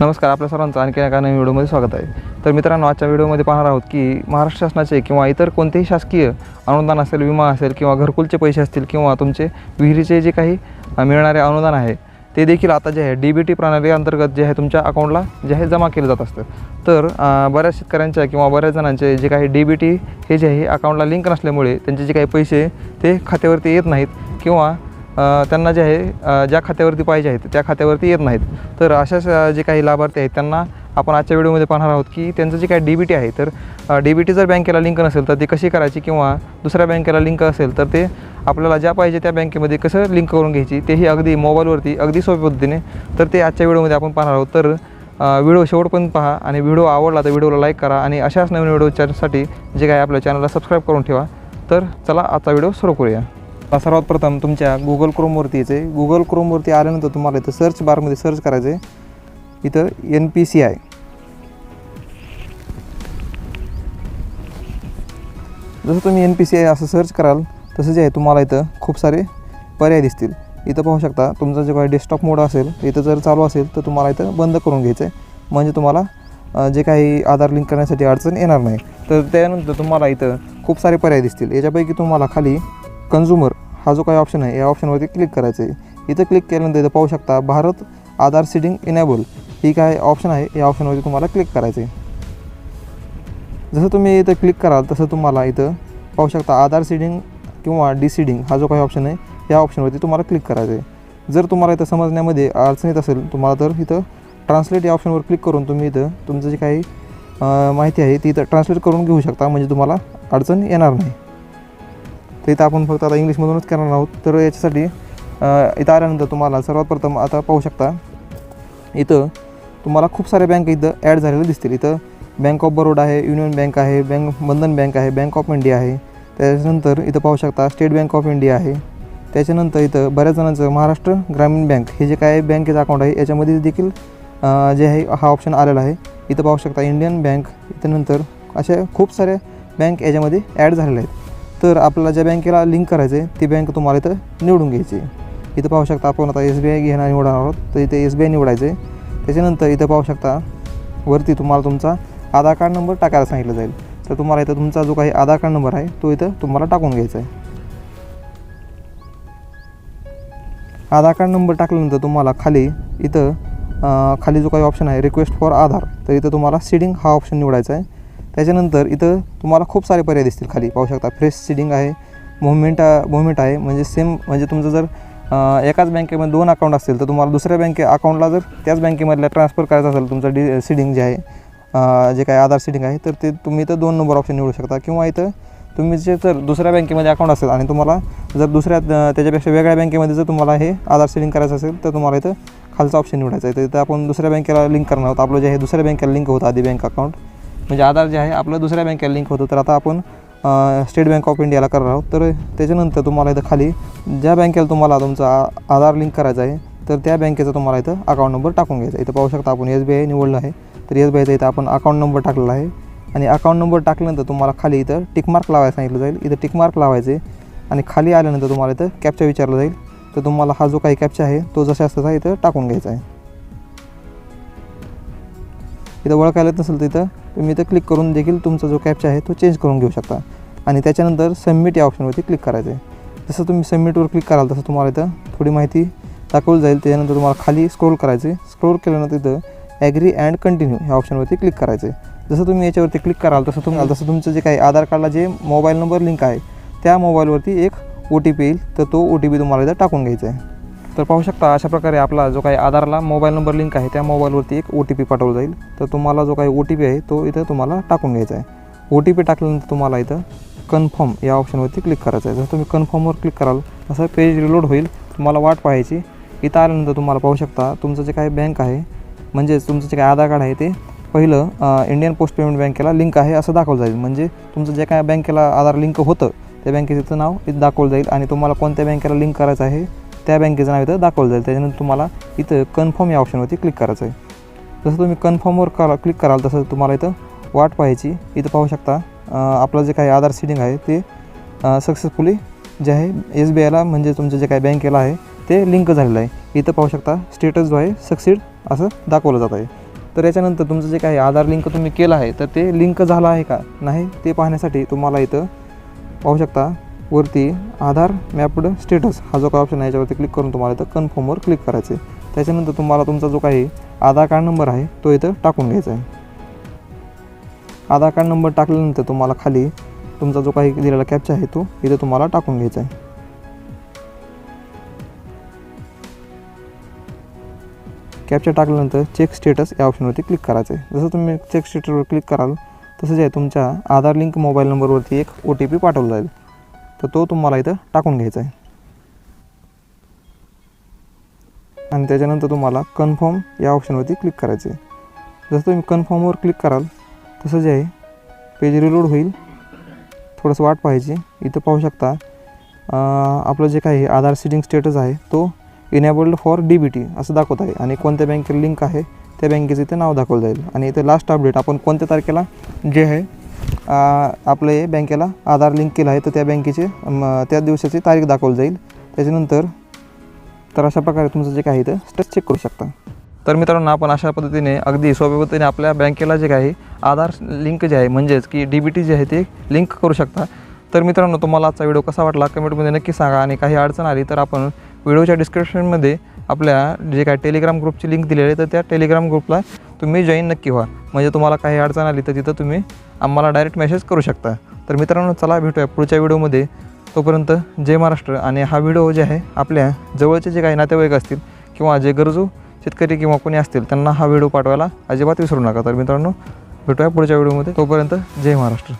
नमस्कार आपल्या सर्वांचं आणखी एका नवीन व्हिडिओमध्ये स्वागत आहे. तर मित्रांनो आजच्या व्हिडिओमध्ये पाहणार आहोत की महाराष्ट्र शासनाचे किंवा इतर कोणतेही शासकीय अनुदान असेल विमा असेल किंवा घरकुलचे पैसे असतील किंवा तुमचे विहिरीचे जे काही मिळणारे अनुदान आहे ते देखील आता जे आहे डी बी टी प्रणाली अंतर्गत जे आहे तुमच्या अकाउंटला जे आहे जमा केलं जात असतं तर बऱ्याच शेतकऱ्यांच्या किंवा बऱ्याच जणांचे जे काही डी बी टी हे जे आहे अकाउंटला लिंक नसल्यामुळे त्यांचे जे काही पैसे ते खात्यावरती येत नाहीत किंवा त्यांना जे आहे ज्या खात्यावरती पाहिजे आहेत त्या खात्यावरती येत नाहीत. तर अशाच जे काही लाभार्थी आहेत त्यांना आपण आजच्या व्हिडिओमध्ये पाहणार आहोत की त्यांचं जे काही डी बी टी आहे तर डी बी टी जर बँकेला लिंक नसेल तर ती कशी करायची किंवा दुसऱ्या बँकेला लिंक असेल तर ते आपल्याला ज्या पाहिजे त्या बँकेमध्ये कसं लिंक करून घ्यायची तेही अगदी मोबाईलवरती अगदी सोप्या पद्धतीने. तर ते आजच्या व्हिडिओमध्ये आपण पाहणार आहोत. तर व्हिडिओ शेवटपर्यंत पहा आणि व्हिडिओ आवडला तर व्हिडिओला लाईक करा आणि अशाच नवीन व्हिडिओच्यासाठी जे काही आपल्या चॅनलला सबस्क्राईब करून ठेवा. तर चला आजचा व्हिडिओ सुरू करूया. सर्वात प्रथम तुमच्या गुगल क्रोमवरती यायचे गुगल क्रोमवरती आल्यानंतर तुम्हाला इथं सर्च बारमध्ये सर्च करायचं आहे इथं एन पी सी आय जसं तुम्ही एन पी सी आय असं सर्च कराल तसं जे आहे तुम्हाला इथं खूप सारे पर्याय दिसतील. इथं पाहू शकता तुमचा जे काही डेस्कटॉप मोड असेल इथं जर चालू असेल तर तुम्हाला इथं बंद करून घ्यायचं आहे म्हणजे तुम्हाला जे काही आधार लिंक करण्यासाठी अडचण येणार नाही. तर त्यानंतर तुम्हाला इथं खूप सारे पर्याय दिसतील. याच्यापैकी तुम्हाला खाली कन्झ्युमर हा जो काही ऑप्शन आहे या ऑप्शनवरती क्लिक करायचं आहे इथं क्लिक केल्यानंतर इथं पाहू शकता भारत आधार सीडिंग इनेबल ही काय ऑप्शन आहे या ऑप्शनवरती तुम्हाला क्लिक करायचं आहे जसं तुम्ही इथं क्लिक कराल तसं तुम्हाला इथं पाहू शकता आधार सीडिंग किंवा डी सीडिंग हा जो काही ऑप्शन आहे या ऑप्शनवरती तुम्हाला क्लिक करायचं आहे जर तुम्हाला इथं समजण्यामध्ये अडचण येत असेल तुम्हाला तर इथं ट्रान्सलेट या ऑप्शनवर क्लिक करून तुम्ही इथं तुमचं जे काही माहिती आहे ती इथं ट्रान्सलेट करून घेऊ शकता म्हणजे तुम्हाला अडचण येणार नाही. तर इथं आपण फक्त आता इंग्लिशमधूनच करणार आहोत. तर याच्यासाठी इथं आल्यानंतर तुम्हाला सर्वात प्रथम आता पाहू शकता इथं तुम्हाला खूप साऱ्या बँक इथं ॲड झालेल्या दिसतील. इथं बँक ऑफ बरोडा आहे युनियन बँक आहे बँक बंधन बँक आहे बँक ऑफ इंडिया आहे. त्याच्यानंतर इथं पाहू शकता स्टेट बँक ऑफ इंडिया आहे. त्याच्यानंतर इथं बऱ्याच जणांचं महाराष्ट्र ग्रामीण बँक हे जे काय बँकेचं अकाउंट आहे याच्यामध्ये देखील जे आहे हा ऑप्शन आलेला आहे. इथं पाहू शकता इंडियन बँक त्यानंतर अशा खूप साऱ्या बँक याच्यामध्ये ॲड झालेल्या आहेत. तर आपल्याला ज्या बँकेला लिंक करायचं आहे ती बँक तुम्हाला इथं निवडून घ्यायची आहे. इथं पाहू शकता आपण आता एस बी आय घेणार निवडणार आहोत. तर इथे एस बी आय निवडायचं आहे. त्याच्यानंतर इथं पाहू शकता वरती तुम्हाला तुमचा आधार कार्ड नंबर टाकायला सांगितलं जाईल. तर तुम्हाला इथं तुमचा जो काही आधार कार्ड नंबर आहे तो इथं तुम्हाला टाकून घ्यायचा आहे. आधार कार्ड नंबर टाकल्यानंतर तुम्हाला खाली इथं खाली जो काही ऑप्शन आहे रिक्वेस्ट फॉर आधार तर इथं तुम्हाला सीडिंग हा ऑप्शन निवडायचा आहे. त्याच्यानंतर इथं तुम्हाला खूप सारे पर्याय दिसतील खाली. पाहू शकता फ्रेश सीडिंग आहे मुवमेंट मुवमेंट आहे म्हणजे सेम म्हणजे तुमचं जर एकाच बँकेमध्ये दोन अकाउंट असतील तर तुम्हाला दुसऱ्या बँके अकाउंटला जर त्याच बँकेमधल्या ट्रान्सफर करायचं असेल तुमचं डी सीडिंग जे आहे जे काय आधार सीडिंग आहे तर ते तुम्ही इथं दोन नंबर ऑप्शन निवडू शकता. किंवा इथं तुम्ही जे जर दुसऱ्या बँकेमध्ये अकाउंट असेल आणि तुम्हाला जर दुसऱ्या त्याच्यापेक्षा वेगळ्या बँकेमध्ये जर तुम्हाला हे आधार सेडिंग करायचं असेल तर तुम्हाला इथं खालचा ऑप्शन निवडायचा आहे. तर इथं आपण दुसऱ्या बँकेला लिंक करणार आहोत. आपलं जे हे दुसऱ्या बँकेला लिंक होतं आधी बँक अकाउंट म्हणजे आधार जे आहे आपलं दुसऱ्या बँकेला लिंक होतं. तर आता आपण स्टेट बँक ऑफ इंडियाला करणार आहोत. तर त्याच्यानंतर तुम्हाला इथं खाली ज्या बँकेला तुम्हाला तुमचा आधार लिंक करायचा आहे तर त्या बँकेचा तुम्हाला इथं अकाउंट नंबर टाकून घ्यायचा इथं पाहू शकता आपण एस बी आय निवडलं आहे. तर एस बी आयचा इथं आपण अकाउंट नंबर टाकलेला आहे. आणि अकाउंट नंबर टाकल्यानंतर तुम्हाला खाली इथं टिकमार्क लावायला सांगितलं जाईल. इथं टिकमार्क लावायचे. आणि खाली आल्यानंतर तुम्हाला इथं कॅप्चा विचारलं जाईल. तर तुम्हाला हा जो काही कॅप्चा आहे तो जसा तसा इथं टाकून घ्यायचा आहे. इथं ओळखायला येत नसेल तर इथं तुम्ही इथं क्लिक करून देखील तुमचा जो कॅप्चा आहे तो चेंज करून घेऊ शकता. आणि त्याच्यानंतर सबमिट या ऑप्शनवरती क्लिक करायचं आहे जसं तुम्ही सबमिटवर क्लिक कराल तसं तुम्हाला इथं थोडी माहिती दाखवली जाईल. त्याच्यानंतर तुम्हाला खाली स्क्रोल करायचं आहे स्क्रोल केल्यानंतर इथं ॲग्री अँड कंटिन्यू ह्या ऑप्शनवरती क्लिक करायचं आहे जसं तुम्ही याच्यावरती क्लिक कराल तसं तुम्हाला तसं तुमचं जे काही आधार कार्डला जे मोबाईल नंबर लिंक आहे त्या मोबाईलवरती एक ओ टी पी येईल. तर तो ओ टी पी तुम्हाला इथं टाकून घ्यायचा आहे तर पाहू शकता अशा प्रकारे आपला जो काही आधारला मोबाईल नंबर लिंक आहे त्या मोबाईलवरती एक ओ टी पी पाठवला जाईल. तर तुम्हाला जो काही ओ टी पी आहे तो इथं तुम्हाला टाकून घ्यायचा आहे. ओ टी पी टाकल्यानंतर तुम्हाला इथं कन्फर्म या ऑप्शनवरती क्लिक करायचं आहे. जर तुम्ही कन्फर्मवर क्लिक कराल असं पेज रिलोड होईल तुम्हाला वाट पाहायची. इथं आल्यानंतर तुम्हाला पाहू शकता तुमचं जे काही बँक आहे म्हणजेच तुमचं जे काही आधार कार्ड आहे ते पहिलं इंडियन पोस्ट पेमेंट बँकेला लिंक आहे असं दाखवलं जाईल. म्हणजे तुमचं जे काय बँकेला आधार लिंक होतं त्या बँकेचं नाव इथं दाखवलं जाईल आणि तुम्हाला कोणत्या बँकेला लिंक करायचं आहे त्या बँकेचं नाव इथं दाखवलं जाईल. त्याच्यानंतर तुम्हाला इथं कन्फर्म या ऑप्शनवरती क्लिक करायचं आहे. जसं तुम्ही कन्फर्मवर करा क्लिक कराल तसं तुम्हाला इथं वाट पाहायची. इथं पाहू शकता आपलं जे काही आधार सीडिंग आहे ते सक्सेसफुली जे आहे एस बी आयला म्हणजे तुमचं जे काही बँकेला आहे ते लिंक झालेलं आहे. इथं पाहू शकता स्टेटस जो आहे सक्सीड असं दाखवलं जात आहे. तर याच्यानंतर तुमचं जे काही आधार लिंक तुम्ही केलं आहे तर ते लिंक झालं आहे का? नाही ते पाहण्यासाठी तुम्हाला इथं पाहू शकता वरती आधार मॅपड स्टेटस हा जो काही ऑप्शन आहे याच्यावरती क्लिक करून तुम्हाला इथं कन्फर्मवर क्लिक करायचं आहे त्याच्यानंतर तुम्हाला तुमचा जो काही आधार कार्ड नंबर आहे तो इथं टाकून घ्यायचा आहे आधार कार्ड नंबर टाकल्यानंतर तुम्हाला खाली तुमचा जो काही दिलेला कॅप्चा आहे तो इथं तुम्हाला टाकून घ्यायचा आहे कॅप्चा टाकल्यानंतर चेक स्टेटस या ऑप्शनवरती क्लिक करायचं आहे जसं तुम्ही चेक स्टेटसवर क्लिक कराल तसं जे आहे तुमच्या आधार लिंक मोबाईल नंबरवरती एक ओ टी पी पाठवला जाईल. तर तो तुम्हाला इथं टाकून घ्यायचा आहे. आणि त्याच्यानंतर तुम्हाला कन्फर्म या ऑप्शनवरती क्लिक करायचं आहे. जसं तुम्ही कन्फर्मवर क्लिक कराल तसं जे आहे पेज रिलोड होईल. थोडंसं वाट पाहायची. इथं पाहू शकता आपलं जे काही आधार सिटिंग स्टेटस आहे तो enabled for D B T असं दाखवत आहे. आणि कोणत्या बँकेला लिंक आहे त्या बँकेचं इथे नाव दाखवलं जाईल. आणि इथे लास्ट अपडेट आपण कोणत्या तारखेला जे आहे आपलं हे बँकेला आधार लिंक केलं आहे तर त्या बँकेचे त्या दिवसाची तारीख दाखवली जाईल. त्याच्यानंतर तर अशा प्रकारे तुमचं जे काही इथं स्टेटस चेक करू शकता. तर मित्रांनो आपण अशा पद्धतीने अगदी सोप्या पद्धतीने आपल्या बँकेला जे काही आधार लिंक जे आहे म्हणजेच की डी बी टी जे आहे ते लिंक करू शकता. तर मित्रांनो तुम्हाला आजचा व्हिडिओ कसा वाटला? कमेंटमध्ये नक्की सांगा. आणि काही अडचण आली तर आपण व्हिडिओच्या डिस्क्रिप्शनमध्ये आपल्या जे काय टेलिग्राम ग्रुपची लिंक दिलेली आहे तर त्या टेलिग्राम ग्रुपला तुम्ही जॉईन नक्की व्हा. म्हणजे तुम्हाला काही अडचण आली तर तिथं तुम्ही आम्हाला डायरेक्ट मेसेज करू शकता. तर मित्रांनो चला भेटूया पुढच्या व्हिडिओमध्ये. तोपर्यंत जय महाराष्ट्र. आणि हा व्हिडिओ जे आहे आपल्या जवळचे जे काही नातेवाईक असतील किंवा जे गरजू शेतकरी किंवा कोणी असतील त्यांना हा व्हिडिओ पाठवायला अजिबात विसरू नका. तर मित्रांनो भेटूया पुढच्या व्हिडिओमध्ये. तोपर्यंत जय महाराष्ट्र.